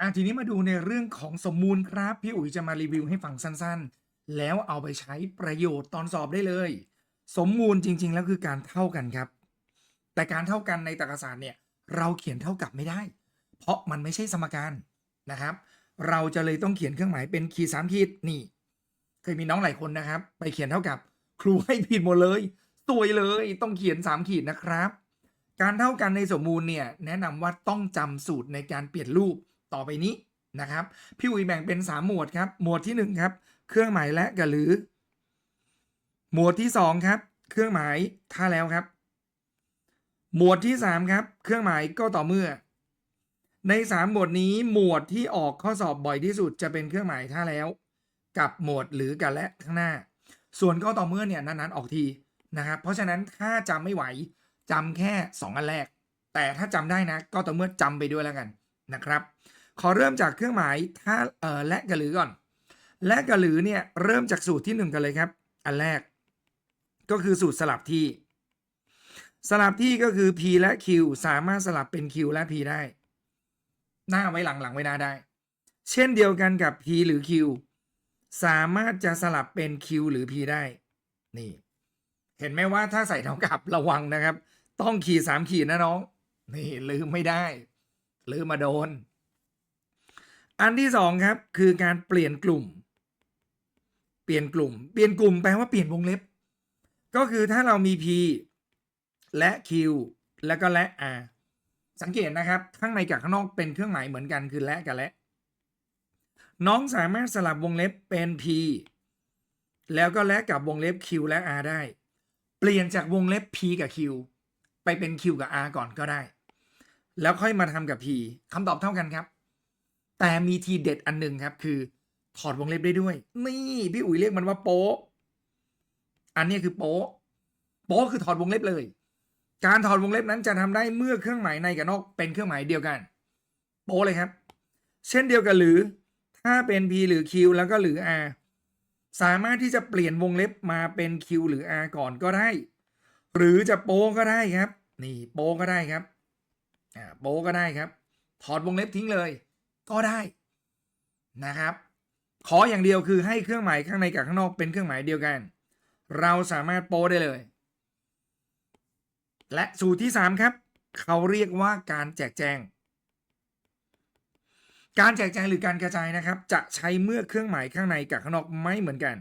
อะทีนี้มาดูในเรื่องของสมมูลครับ พี่อุ๋ยจะมารีวิวให้ฟังสั้นๆ แล้วเอาไปใช้ประโยชน์ตอนสอบได้เลย สมมูลจริง ๆ แล้วคือการเท่ากันครับ แต่การเท่ากันในตรรกศาสตร์เนี่ยเราเขียนเท่ากับไม่ได้ เพราะมันไม่ใช่สมการนะครับ เราจะเลยต้องเขียนเครื่องหมายเป็นขีดสามขีดนี่ เคยมีน้องหลายคนนะครับ ไปเขียนเท่ากับครูให้ผิดหมดเลยสวยเลยต้องเขียนสามขีดนะครับ การเท่ากันในสมมูลเนี่ยแนะนำว่าต้องจำสูตรในการเปลี่ยนรูป ต่อไปนี้นะครับ พี่อุ๋ยแบ่งเป็น 3 หมวดครับ หมวดที่ 1 ครับ เครื่องหมายและกับหรือ หมวดที่ 2 ครับ เครื่องหมายถ้าแล้วครับ หมวดที่ 3 ครับ เครื่องหมายก็ต่อเมื่อ ใน 3 หมวดนี้หมวดที่ออกข้อสอบบ่อยที่สุดจะเป็นเครื่องหมายถ้าแล้ว กับหมวดหรือกับและข้างหน้า ส่วนก็ต่อเมื่อเนี่ยนานๆออกทีนะครับเพราะฉะนั้นถ้าจำไม่ไหวจำแค่ 2 อันแรก แต่ถ้าจำได้นะ ก็ต่อเมื่อจำไปด้วยแล้วกันนะครับ ขอเริ่มจากเครื่องหมายถ้าเออและกับหรือก่อน และกับหรือเนี่ยเริ่มจากสูตรที่ 1 กันเลยครับ อันแรก ก็คือสูตรสลับที่ สลับที่ก็คือ p และ q สามารถสลับเป็น q และ p ได้ หน้าไว้หลังหลังไว้หน้าได้ เช่นเดียวกันกับ p หรือ q สามารถจะสลับเป็น q หรือ p ได้ นี่ เห็นไหมว่าถ้าใส่เท่ากับระวังนะครับ ต้องขีดสามขีดนะน้อง นี่ลืมไม่ได้ลืมมาโดน อันที่สองครับคือการเปลี่ยนกลุ่ม เปลี่ยนกลุ่ม เปลี่ยนกลุ่มแปลว่าเปลี่ยนวงเล็บ ก็คือถ้าเรามี p และ q แล้วก็และ r สังเกตนะครับข้างในกับข้างนอกเป็นเครื่องหมายเหมือนกันคือและกับและ น้องสามารถสลับวงเล็บเป็น p แล้วก็และกับวงเล็บ q และ r ได้ เปลี่ยนจากวงเล็บ p กับ q ไปเป็น q กับ r ก่อนก็ได้ แล้วค่อยมาทำกับ p คำตอบเท่ากันครับ แต่มีทีเด็ดอันหนึ่งครับ คือถอดวงเล็บได้ด้วย นี่พี่อุ๋ยเรียกมันว่าโป๊ะอันนี้คือโป๊ะโป๊ะคือถอดวงเล็บเลย การถอดวงเล็บนั้นจะทำได้เมื่อเครื่องหมายในกับนอกเป็นเครื่องหมายเดียวกัน โป๊ะเลยครับ เช่นเดียวกันหรือ ถ้าเป็น p หรือ q แล้วก็หรือ r สามารถที่จะเปลี่ยนวงเล็บมาเป็น q หรือ r ก่อนก็ได้ หรือจะโป๊ก็ได้ครับ นี่โป๊ก็ได้ครับอ่าโป๊ก็ได้ครับ ถอดวงเล็บทิ้งเลย ก็ได้นะครับ ขออย่างเดียวคือให้เครื่องหมายข้างในกับข้างนอกเป็นเครื่องหมายเดียวกัน เราสามารถโป๊ได้เลย และสูตรที่ 3 ครับ เขาเรียกว่าการแจกแจง การแจกแจงหรือการกระจายนะครับ จะใช้เมื่อเครื่องหมายข้างในกับข้างนอกไม่เหมือนกัน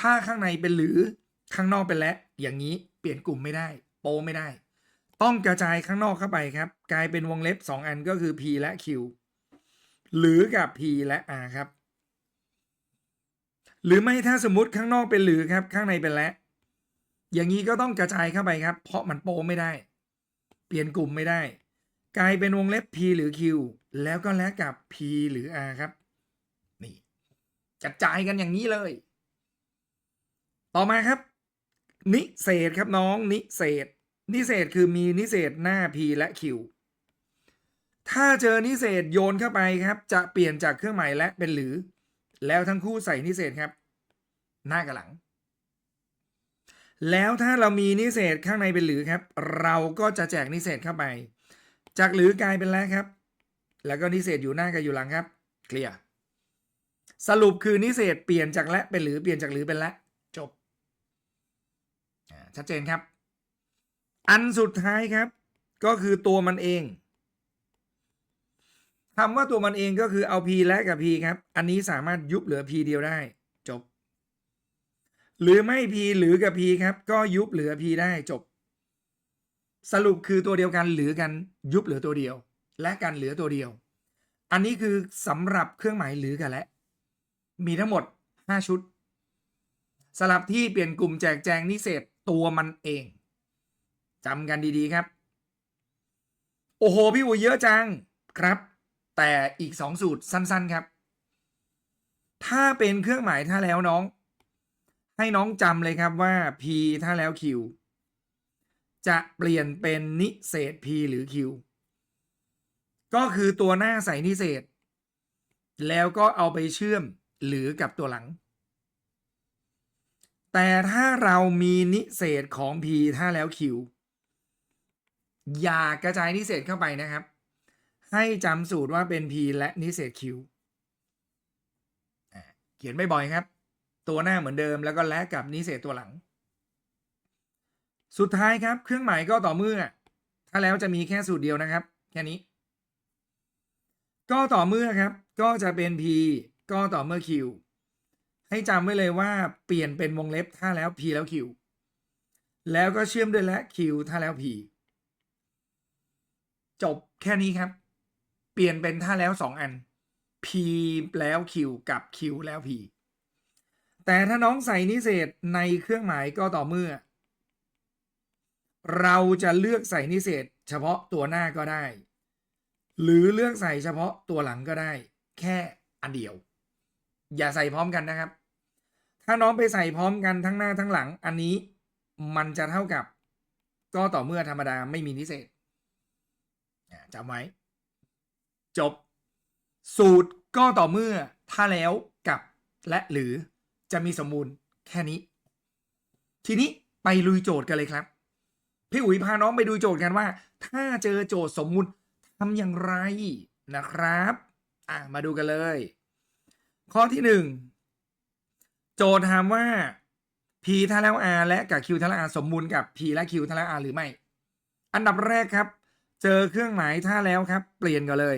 ถ้าข้างในเป็นหรือข้างนอกเป็นและ อย่างนี้เปลี่ยนกลุ่มไม่ได้ โปไม่ได้ ต้องกระจายข้างนอกเข้าไปครับ กลายเป็นวงเล็บ 2 อันก็คือ p และ q หรือกับ p และ r ครับ หรือไม่ถ้าสมมติข้างนอกเป็นหรือครับ ข้างในเป็นและ อย่างนี้ก็ต้องกระจายเข้าไปครับ เพราะมันโปไม่ได้ เปลี่ยนกลุ่มไม่ได้ กลายเป็นวงเล็บ p หรือ q แล้วก็และกับ p หรือ r ครับ นี่กระจายกันอย่างนี้เลย ต่อมาครับ นิเศษครับน้องนิเศษนิเศษคือมีนิเศษหน้า p และ q ถ้าเจอนิเศษโยนเข้าไปครับ จะเปลี่ยนจากเครื่องหมายและเป็นหรือ แล้วทั้งคู่ใส่นิเศษครับ หน้ากับหลัง แล้วถ้าเรามีนิเศษข้างในเป็นหรือครับ เราก็จะแจกนิเศษเข้าไป จากหรือกลายเป็นแล้วครับ แล้วก็นิเศษอยู่หน้ากับอยู่หลังครับ เคลียร์สรุปคือนิเศษเปลี่ยนจากและเป็นหรือเปลี่ยนจากหรือเป็นและจบชัดเจนครับ อันสุดท้ายครับ ก็คือตัวมันเอง คำว่าตัวมันเองก็คือเอา p และกับ p ครับ อันนี้สามารถยุบเหลือ p เดียวได้ จบ หรือไม่ p หรือกับ p ครับ ก็ยุบเหลือ p ได้จบ สรุปคือตัวเดียวกันหรือกันยุบเหลือตัวเดียว และกันเหลือตัวเดียว อันนี้คือสำหรับเครื่องหมายหรือกันและ มีทั้งหมด 5 ชุด สลับที่เปลี่ยนกลุ่มแจกแจงนิเศษตัวมันเองจำกันดีๆครับ โอ้โห พี่อุ๋ยเยอะจังครับ แต่อีก 2 สูตรสั้น ๆ ครับ ถ้าเป็นเครื่องหมายถ้าแล้วน้อง ให้น้องจำเลยครับว่า p ถ้าแล้ว q จะเปลี่ยนเป็นนิเศษ p หรือ q ก็คือตัวหน้าใส่นิเศษ แล้วก็เอาไปเชื่อมหรือกับตัวหลัง แต่ถ้าเรามีนิเศษของ p ถ้าแล้ว q อย่ากระจายนิเศษเข้าไปนะครับ ให้จำสูตรว่าเป็น P และนิเศษ Q เขียนบ่อยๆครับ ตัวหน้าเหมือนเดิมแล้วก็และกับนิเศษตัวหลัง สุดท้ายครับ เครื่องหมายก็ต่อเมื่อ ถ้าแล้วจะมีแค่สูตรเดียวนะครับ แค่นี้ ก็ต่อเมื่อครับ ก็จะเป็น P ก็ต่อเมื่อ Q ให้จำไว้เลยว่าเปลี่ยนเป็นวงเล็บถ้าแล้ว P แล้ว Q แล้วก็เชื่อมด้วยและ Q ถ้าแล้ว P จบแค่นี้ครับ เปลี่ยนเป็นถ้าแล้วสองอัน P แล้ว Q กับ Q แล้ว P แต่ถ้าน้องใส่นิเศษในเครื่องหมายก็ต่อเมื่อ เราจะเลือกใส่นิเศษ เฉพาะตัวหน้าก็ได้ หรือเลือกใส่เฉพาะตัวหลังก็ได้ แค่อันเดียว อย่าใส่พร้อมกันนะครับ ถ้าน้องไปใส่พร้อมกันทั้งหน้าทั้งหลัง อันนี้มันจะเท่ากับ ก็ต่อเมื่อธรรมดาไม่มีนิเศษจำไว้ จบ สูตรก็ต่อเมื่อถ้าแล้วกับและหรือจะมีสมมูลแค่นี้ ทีนี้ไปลุยโจทย์กันเลยครับ พี่อุ๋ยพาน้องไปดูโจทย์กันว่า ถ้าเจอโจทย์สมมุติทำอย่างไรนะครับ อะมาดูกันเลย ข้อที่หนึ่งโจทย์ถามว่า p ท่าแล้ว r และกับ q ท่าแล้ว r สมมูลกับ p และ q ท่าแล้ว r หรือไม่ อันดับแรกครับ เจอเครื่องหมายท่าแล้วครับ เปลี่ยนกันเลย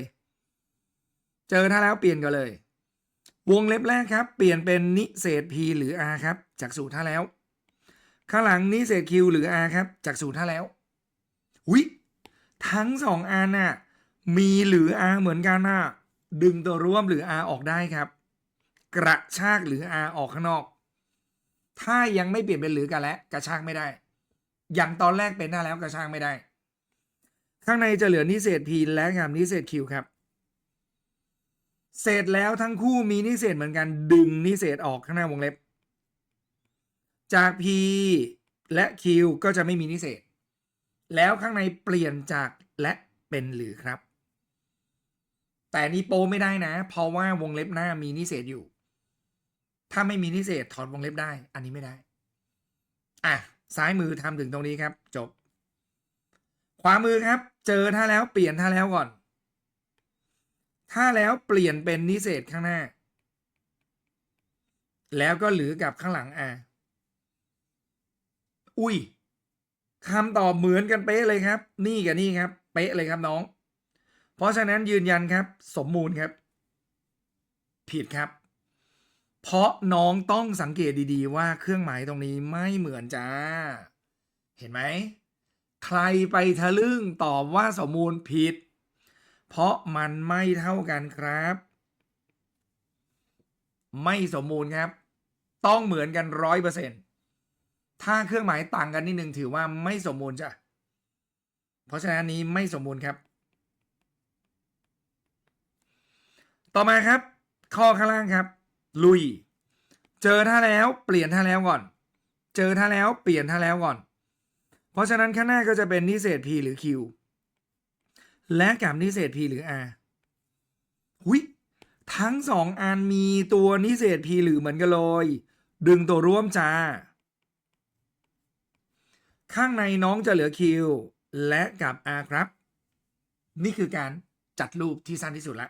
เจอท่าแล้วเปลี่ยนกันเลย วงเล็บแรกครับ เปลี่ยนเป็นนิเศษ p หรือ r ครับ จากสูตรท่าแล้ว ข้างหลังนิเศษ q หรือ r ครับ จากสูตรท่าแล้วหุยทั้งสองอันน่ะมีหรือ r เหมือนกันน่ะดึงตัวร่วมหรือ r ออกได้ครับ กระชากหรือ r ออกข้างนอก ถ้ายังไม่เปลี่ยนเป็นหรือกันแล้วกระชากไม่ได้ อย่างตอนแรกเป็นหน้าแล้วกระชากไม่ได้ ข้างในจะเหลือนิเศษ p และกับนิเศษ q ครับ เสร็จแล้วทั้งคู่มีนิเศษเหมือนกันดึงนิเศษออกข้างหน้าวงเล็บ จาก p และ q ก็จะไม่มีนิเศษ แล้วข้างในเปลี่ยนจากและเป็นหรือครับ แต่นี่โปไม่ได้นะ เพราะว่าวงเล็บหน้ามีนิเศษอยู่ ถ้าไม่มีนิเศษถอดวงเล็บได้ อันนี้ไม่ได้ อะซ้ายมือทำถึงตรงนี้ครับ จบ ขวามือครับ เจอท่าแล้วเปลี่ยนท่าแล้วก่อน ถ้าแล้วเปลี่ยนเป็นนิเศษข้างหน้า แล้วก็หรือกับข้างหลังอะอุ้ยคำตอบเหมือนกันเป๊ะเลยครับ นี่กับนี่ครับ เป๊ะเลยครับน้อง เพราะฉะนั้นยืนยันครับ สมมูลครับ ผิดครับ เพราะน้องต้องสังเกตดีๆ ว่าเครื่องหมายตรงนี้ไม่เหมือนจ้า เห็นไหม ใครไปทะลึ่งตอบว่าสมมูลผิด เพราะมันไม่เท่ากันครับ ไม่สมมูลครับ ต้องเหมือนกันร้อยเปอร์เซ็นต์ถ้าเครื่องหมายต่างกันนิดนึงถือว่าไม่สมบูรณ์จ้ะ เพราะฉะนั้นนนี้ไม่สมบูรณ์ครับ ต่อมาครับ ข้อข้างล่างครับ ลุย เจอท่าแล้วเปลี่ยนท่าแล้วก่อน เจอท่าแล้วเปลี่ยนท่าแล้วก่อน เพราะฉะนั้นข้างหน้าก็จะเป็นนิเศษ p หรือ q และกับนิเศษ p หรือ r หุยทั้งสองอันมีตัวนิเศษ p หรือเหมือนกันเลย ดึงตัวร่วมจ้า ข้างในน้องจะเหลือ Q และกับ R ครับ นี่คือการจัดรูปที่สั้นที่สุดละ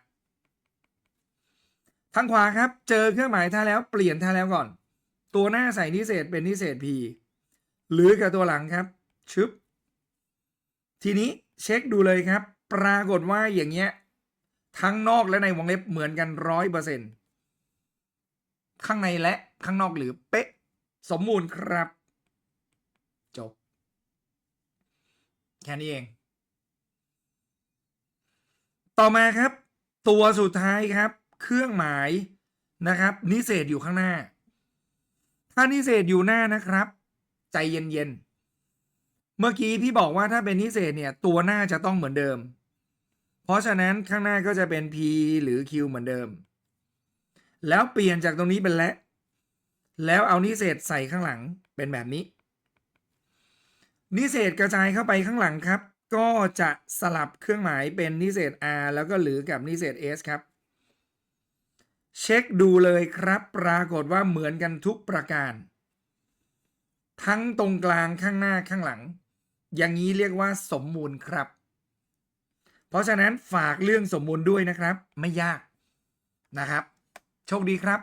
ทางขวาครับ เจอเครื่องหมายท่าแล้วเปลี่ยนท่าแล้วก่อน ตัวหน้าใส่นิเศษเป็นนิเศษ P หรือกับตัวหลังครับ ชึบ ทีนี้เช็คดูเลยครับ ปรากฏว่าอย่างเงี้ย ทั้งนอกและในวงเล็บเหมือนกันร้อยเปอร์เซ็นต์ข้างในและข้างนอกหรือเป๊ะ สมมูลครับ จบ แค่นี้เอง ต่อมาครับ ตัวสุดท้ายครับ เครื่องหมายนะครับ นิเศษอยู่ข้างหน้า ถ้านิเศษอยู่หน้านะครับ ใจเย็นๆเมื่อกี้พี่บอกว่าถ้าเป็นนิเศษเนี่ย ตัวหน้าจะต้องเหมือนเดิม เพราะฉะนั้นข้างหน้าก็จะเป็น P หรือ Q เหมือนเดิม แล้วเปลี่ยนจากตรงนี้เป็นและ แล้วเอานิเศษใส่ข้างหลังเป็นแบบนี้ นิเศษกระจายเข้าไปข้างหลังครับ ก็จะสลับเครื่องหมายเป็นนิเศษ r แล้วก็หรือกับนิเศษ s ครับ เช็คดูเลยครับ ปรากฏว่าเหมือนกันทุกประการ ทั้งตรงกลางข้างหน้าข้างหลัง อย่างนี้เรียกว่าสมมูลครับ เพราะฉะนั้นฝากเรื่องสมมูลด้วยนะครับ ไม่ยากนะครับ โชคดีครับ